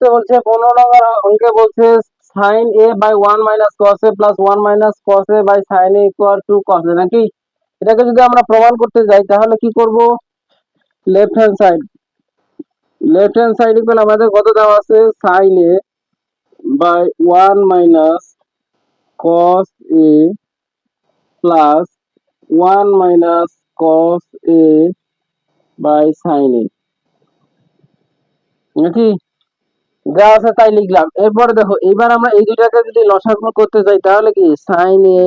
তো বলছে পনেরো নম্বর অঙ্কে বলছে sin A by one minus cos A plus one minus cos A by sin A equal to cos A নাকি? এটাকে যদি আমরা প্রমাণ করতে যাই, তাহলে কি করব? Left hand side left hand side equal আমাদের কত দেওয়া আছে? Sin A by one minus cos A plus one minus cos A by sin A নাকি? যা আছে তাই লিখলাম। এরপরে দেখো, এবার আমরা এই দুইটাকে যদি লসাগু করতে যাই, তাহলে কি? Sin A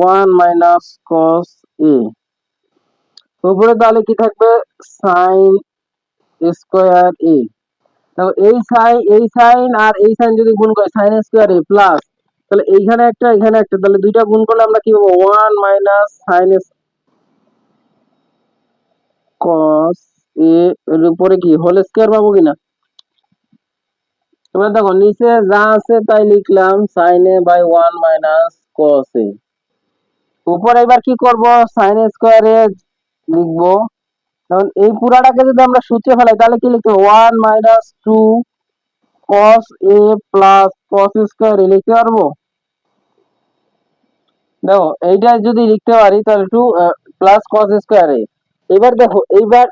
one minus cos A উপরে তাহলে কি থাকবে? সাইন স্কোয়ার এ এই সাইন এই সাইন আর এই সাইন যদি গুণ করে সাইন স্কোয়ার এ প্লাস তাহলে এইখানে একটা, এখানে একটা, তাহলে দুইটা গুণ করলে আমরা কি পাবো? One minus sin cos A, এর উপরে কি? হোল স্কোয়ার পাবো কিনা? এবার দেখো, নিচে যা আছে তাই লিখলাম sin A by one minus cos A উপরে এবার কি করব? সাইন স্কোয়ার এ লিখব। এখন এই পুরাটাকে যদি আমরা সূত্রে ফেলাই, তাহলে কি লিখতে one minus two cos A plus cos square A লিখতে পারব? দেখো, এইটা যদি লিখতে পারি, তাহলে two plus cos square A. এবার দেখো, এইবার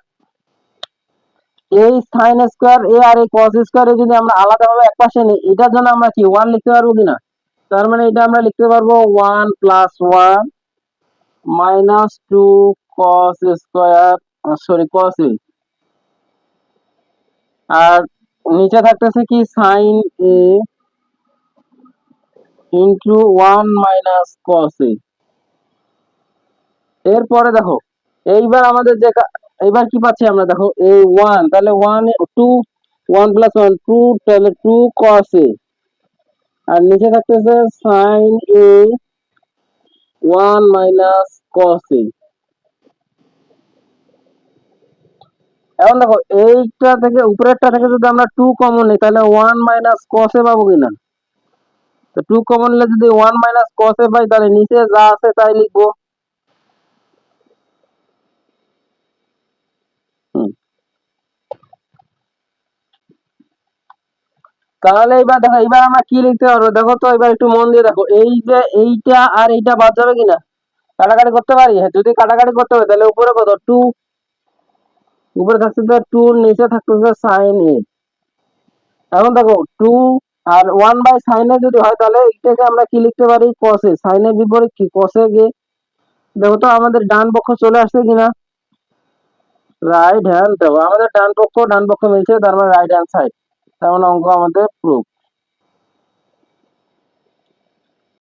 এই সাইন স্কোয়ার এ আর এই কস স্কোয়ার যদি আমরা আলাদাভাবে এক পাশে নিই, এটার জন্য আমরা কি ওয়ান লিখতে পারব কিনা তার মানে এটা আমরা লিখতে পারব one plus one minus two cos square sorry cos A আর নিচে থাকতেছে কি sin A into one minus cos A এরপরে দেখো, এইবার আমাদের যে এইবার কি পাচ্ছি আমরা? দেখো, এই ওয়ান তাহলে one two one plus one two তাহলে টু কস এ আর নিচে থাকতেছে sin A one minus cos A এখন দেখো, এইটা থেকে উপরেরটা থেকে যদি আমরা টু কমন নিই, তাহলে ওয়ান মাইনাস কস এ পাবো কিনা? তো টু কমন নিলে যদি ওয়ান মাইনাস কস এ পাই, তাহলে নিচে যা আছে তাই লিখব। তাহলে এবার দেখো, এবার আমরা কি লিখতে পারব? দেখো তো, এবার একটু মন দিয়ে দেখো, এই যে এইটা আর এইটা বাদ যাবে কিনা? কাটাকাটি করতে পারি? হ্যাঁ যদি কাটাকাটি করতে হবে তাহলে উপরে কত? টু উপরে থাকছে তো টু নিচে থাকতেছে সাইন এ এখন দেখো টু আর ওয়ান বাই সাইনে যদি হয়, তাহলে এইটাকে আমরা কি লিখতে পারি? কসে সাইনের বিপরীত কি? কসে গে দেখো তো, আমাদের ডান পক্ষ চলে আসছে কিনা? রাইট হ্যান্ড দেখো, আমাদের ডান পক্ষ ডান পক্ষ মিলছে, তার মানে রাইট হ্যান্ড সাইড তার মানে অঙ্ক আমাদের প্রুফ